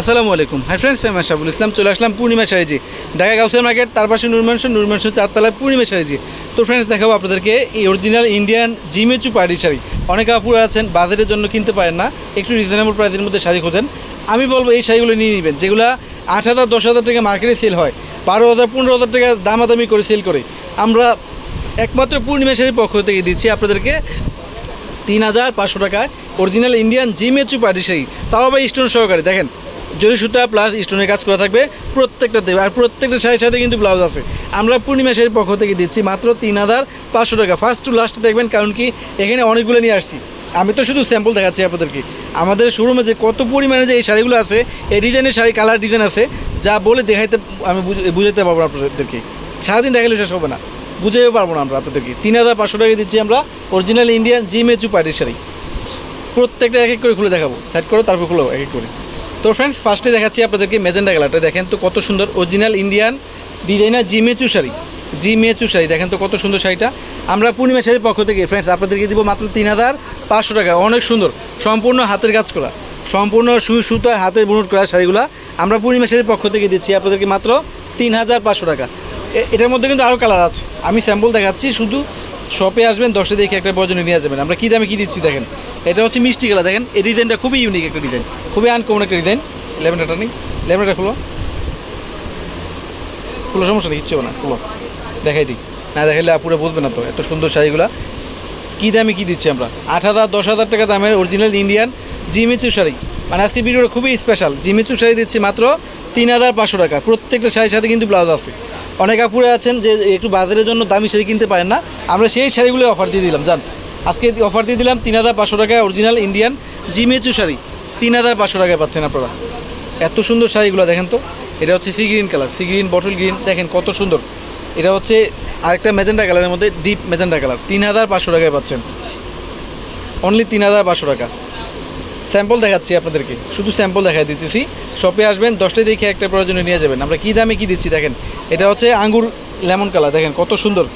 আসসালামু আলাইকুম। Hi friends আমি আশাফুল ইসলাম। চলে আসলাম পূর্ণিমা শাড়িজি। ঢাকা গাউসিয়া মার্কেট, তার পাশে নুরমানসন নুরমানসন চারতলায় পূর্ণিমা শাড়িজি। তো ফ্রেন্ডস দেখাবো আপনাদেরকে এই অরিজিনাল ইন্ডিয়ান জিমেচু পার্টি শাড়ি। অনেক আপুরা আছেন বাজারের জন্য কিনতে পারেন না। একটু রিজনেবল প্রাইসের মধ্যে শাড়ি খোঁজেন। আমি বলব, এই শাড়িগুলো নিয়ে নেবেন, যেগুলো আট হাজার, দশ হাজার টাকা মার্কেটে সেল হয়। বারো হাজার, পনেরো হাজার টাকা দামাদামি করে সেল করে। আমরা একমাত্র পূর্ণিমা শাড়ির পক্ষ থেকে দিচ্ছি আপনাদেরকে তিন হাজার পাঁচশো টাকায় অরিজিনাল ইন্ডিয়ান জিমেচু পার্টি শাড়ি। তাও আবার স্টোন সহকারে। দেখেন জরি সুতা প্লাস স্টোনের কাজ করা থাকবে প্রত্যেকটা দেবে আর প্রত্যেকটা শাড়ির সাথে কিন্তু ব্লাউজ আছে। আমরা পূর্ণিমা শাড়ির পক্ষ থেকে দিচ্ছি মাত্র তিন হাজার পাঁচশো টাকা। ফার্স্ট টু লাস্ট দেখবেন, কারণ কি এখানে অনেকগুলো নিয়ে আসছি। আমি তো শুধু স্যাম্পল দেখাচ্ছি আপনাদেরকে। আমাদের শোরুমে যে কত পরিমাণে যে এই শাড়িগুলো আছে, এই ডিজাইনের শাড়ি কালার ডিজাইন আছে, যা বলে দেখাইতে আমি বুঝ- বুঝাতে পারব আপনাদেরকে। সারাদিন দেখালে শেষ হবে না। বুঝাইও পারব না আমরা আপনাদেরকে। তিন হাজার পাঁচশো টাকা দিচ্ছি আমরা অরিজিনাল ইন্ডিয়ান জিমেচু পার্টির শাড়ি। প্রত্যেকটা এক এক করে খুলে দেখাবো। সাইড করো, তারপর খুলো, এক এক করে। তো ফ্রেন্ডস ফার্স্টে দেখাচ্ছি আপনাদেরকে মেজেন্ডা কালারটা। দেখেন তো কত সুন্দর অরিজিনাল ইন্ডিয়ান ডিজাইনার জিমেচু শাড়ি জি মেচু শাড়ি দেখেন তো কত সুন্দর শাড়িটা। আমরা পূর্ণিমা শাড়ির পক্ষ থেকে ফ্রেন্ডস আপনাদেরকে দিব মাত্র তিন হাজার পাঁচশো টাকা। অনেক সুন্দর, সম্পূর্ণ হাতের কাজ করা। সম্পূর্ণ সুই সুতার হাতে বুনট করা শাড়িগুলো আমরা পূর্ণিমা শাড়ির পক্ষ থেকে দিচ্ছি আপনাদেরকে মাত্র তিন হাজার পাঁচশো টাকা। এটার মধ্যে কিন্তু আরও কালার আছে। আমি স্যাম্পল দেখাচ্ছি, শুধু শপে আসবেন দশে দেখে একটা প্রয়োজনে নিয়ে যাবেন। আমরা কী দামে কী দিচ্ছি দেখেন। এটা হচ্ছে মিষ্টি কালার দেখেন। এই ডিজাইনটা খুবই ইউনিক একটা ডিজাইন খুবই আনকমন একটা ডিজাইন লেমনটা নেই লেমনটা খুলো। খুলো, সমস্যা নেই, কিচ্ছু না, খুলো। দেখাই দিই। না দেখাইলে আপুরে বুঝবে না তো, এত সুন্দর শাড়িগুলা। কী দামে কী দিচ্ছি আমরা? আট হাজার, দশ হাজার টাকা দামের অরিজিনাল ইন্ডিয়ান জিমিচু শাড়ি। মানে আজকে ভিডিওটা খুবই স্পেশাল জিমিচু শাড়ি দিচ্ছি মাত্র তিন হাজার পাঁচশো টাকা। প্রত্যেকটা শাড়ির সাথে কিন্তু ব্লাউজ আছে। অনেক আপুরে আছেন যে একটু বাজারের জন্য দামি শাড়ি কিনতে পারেন না। আমরা সেই শাড়িগুলো অফার দিয়ে দিলাম জান আজকে অফার দিয়ে দিলাম তিন হাজার পাঁচশো টাকায় অরিজিনাল ইন্ডিয়ান জিমেচু শাড়ি। তিন হাজার পাঁচশো টাকায় পাচ্ছেন আপনারা। এত সুন্দর শাড়িগুলো দেখেন তো। এটা হচ্ছে sea green colour sea green bottle green দেখেন কত সুন্দর। এটা হচ্ছে আরেকটা মেজেন্ডা কালারের মধ্যে ডিপ মেজেন্ডা কালার তিন হাজার পাঁচশো টাকায় পাচ্ছেন। অনলি তিন হাজার পাঁচশো টাকা। স্যাম্পল দেখাচ্ছি আপনাদেরকে। শুধু স্যাম্পল দেখাই দিতেছি। শপে আসবেন, দশটায় দেখে একটা প্রয়োজনে নিয়ে যাবেন। আমরা কী দামে কী দিচ্ছি দেখেন। এটা হচ্ছে আঙ্গুর লেমন কালার দেখেন কত সুন্দর।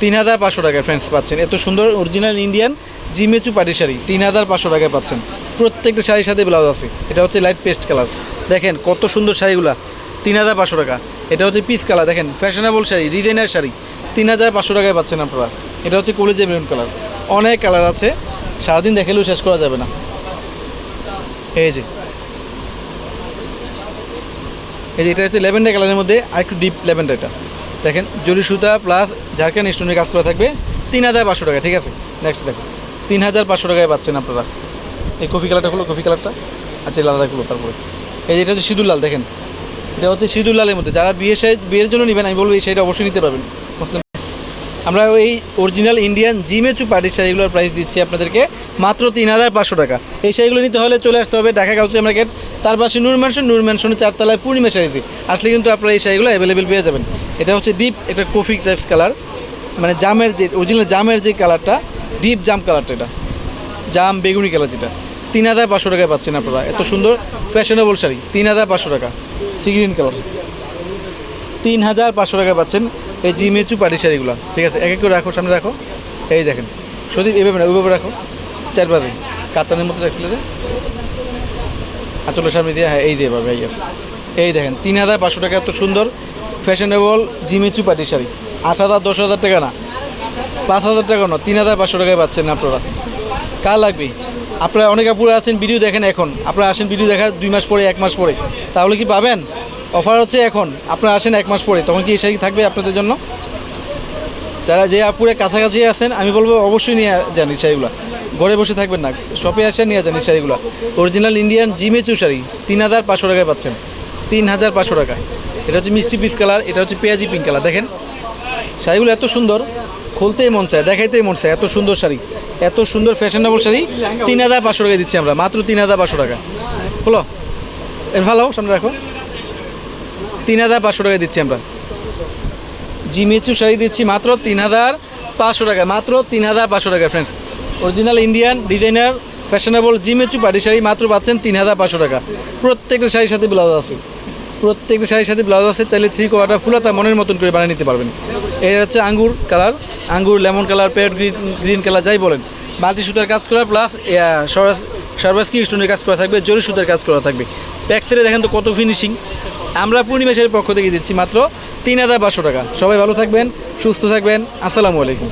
তিন হাজার পাঁচশো টাকায় ফ্রেন্ডস পাচ্ছেন। এত সুন্দর অরিজিনাল ইন্ডিয়ান জিমেচু পাটি শাড়ি তিন হাজার পাঁচশো টাকায় পাচ্ছেন। প্রত্যেকটা শাড়ির সাথে ব্লাউজ আছে। এটা হচ্ছে লাইট পেস্ট কালার দেখেন কত সুন্দর শাড়িগুলা তিন হাজার পাঁচশো টাকা। এটা হচ্ছে পিস কালার দেখেন ফ্যাশনেবল শাড়ি ডিজাইনার শাড়ি তিন হাজার পাঁচশো টাকায় পাচ্ছেন আপনারা। এটা হচ্ছে কলেজে মেরুন কালার অনেক কালার আছে। সারাদিন দেখালেও শেষ করা যাবে না। এই যে। এই যে, এটা হচ্ছে ল্যাভেন্ডার কালারের মধ্যে আর একটু ডিপ ল্যাভেন্ডার এটা দেখেন, জরি সুতা প্লাস ঝাড়খান স্টোনের কাজ করা থাকবে তিন হাজার পাঁচশো টাকা ঠিক আছে? নেক্সট দেখেন, তিন হাজার পাঁচশো টাকায় পাচ্ছেন আপনারা। এই কফি কালারটা হলো কফি কালারটা আচ্ছা লাল হলো তারপরে। এই যে এটা হচ্ছে সিঁদুর লাল, দেখেন। এটা হচ্ছে সিঁদুর লালের মধ্যে, যারা বিয়ে সাইড বিয়ের জন্য নেবেন, আমি বলব এই সাইড অবশ্যই নিতে পারবেন। আমরা এই অরিজিনাল ইন্ডিয়ান জিমেচু পার্টির শাড়িগুলোর প্রাইস দিচ্ছি আপনাদেরকে মাত্র তিন হাজার পাঁচশো টাকা। এই শাড়িগুলো নিতে হলে চলে আসতে হবে ঢাকা গাউসিয়া মার্কেট তার পাশে নূর ম্যানশন নূর ম্যানশনের চারতলায় পূর্ণিমা শাড়িতে আসলে কিন্তু আপনারা এই শাড়িগুলো অ্যাভেলেবেল পেয়ে যাবেন। এটা হচ্ছে ডিপ একটা কফি টাইপস কালার মানে জামের যে অরিজিনাল জামের যে কালারটা ডিপ জাম কালারটা এটা। জাম, বেগুনি কালার যেটা। তিন হাজার পাঁচশো টাকায় পাচ্ছেন আপনারা। এত সুন্দর ফ্যাশনেবল শাড়ি। তিন হাজার পাঁচশো টাকা। সি গ্রিন কালার তিন হাজার পাঁচশো টাকা পাচ্ছেন এই জিমেচু পাটি শাড়িগুলো। ঠিক আছে, এক এক করে রাখো, সামনে রাখো। এই দেখেন সত্যি এভাবে না ওইভাবে রাখো। চার পাবে কাতানের মতো রাখছিলে যে। আচলের সামনে দিয়ে হ্যাঁ এই দিয়ে পাবে এই দেখেন, তিন হাজার পাঁচশো টাকা, এত সুন্দর ফ্যাশনেবল জিমেচু পাটি শাড়ি। আট হাজার, দশ হাজার টাকা না। পাঁচ হাজার টাকা না, তিন হাজার পাঁচশো টাকায় পাচ্ছেন আপনারা। কার লাগবে? আপনারা অনেক আপুরা আছেন, ভিডিও দেখেন এখন। আপনারা আসেন, ভিডিও দেখার দুই মাস পরে, এক মাস পরে। তাহলে কি পাবেন? অফার হচ্ছে এখন। আপনারা আসেন এক মাস পরে। তখন কি এই শাড়ি থাকবে আপনাদের জন্য? যারা যে আপুরে কাছাকাছি আছেন, আমি বলব অবশ্যই নিয়ে যান এই শাড়িগুলো। ঘরে বসে থাকবেন না। শপে আসে নিয়ে যান এই শাড়িগুলো। অরিজিনাল ইন্ডিয়ান জিমেচু শাড়ি। তিন হাজার পাঁচশো টাকায় পাচ্ছেন। তিন হাজার পাঁচশো টাকা। এটা হচ্ছে মিষ্টি পিস কালার, এটা হচ্ছে পেঁয়াজি পিঙ্ক কালার। দেখেন, শাড়িগুলো এত সুন্দর, খুলতেই মন চায়, দেখাইতেই মন চায়। এত সুন্দর শাড়ি, এত সুন্দর ফ্যাশনেবল শাড়ি। তিন হাজার পাঁচশো টাকায় দিচ্ছি আমরা, মাত্র তিন হাজার পাঁচশো টাকা। হলো? এর ভালো, সামনে রাখো। তিন হাজার পাঁচশো টাকায় দিচ্ছি আমরা। জিমেচু শাড়ি দিচ্ছি মাত্র তিন হাজার পাঁচশো টাকা, মাত্র তিন হাজার পাঁচশো টাকা friends original Indian designer fashionable জিমেচু party sari, মাত্র পাচ্ছেন তিন হাজার পাঁচশো টাকা। প্রত্যেকটা শাড়ির সাথে ব্লাউজ আছে। প্রত্যেকটা শাড়ির সাথে ব্লাউজ আছে, চাইলে থ্রি কোয়ার্টার ফুলাতা মনের মতন করে বানিয়ে নিতে পারবেন। এটা হচ্ছে আঙ্গুর কালার আঙ্গুর লেমন কালার পেট গ্রিন গ্রিন কালার যাই বলেন। মাল্টি সুতার কাজ করা প্লাস সার্ভাস কি স্টোনের কাজ করা থাকবে, জরি সুতার কাজ করা থাকবে। ব্যাক সাইডে দেখেন তো কত ফিনিশিং আমরা পূর্ণিমা শাড়ির পক্ষ থেকে দিচ্ছি মাত্র তিন হাজার পাঁচশো টাকা। সবাই ভালো থাকবেন, সুস্থ থাকবেন। আসসালামু আলাইকুম।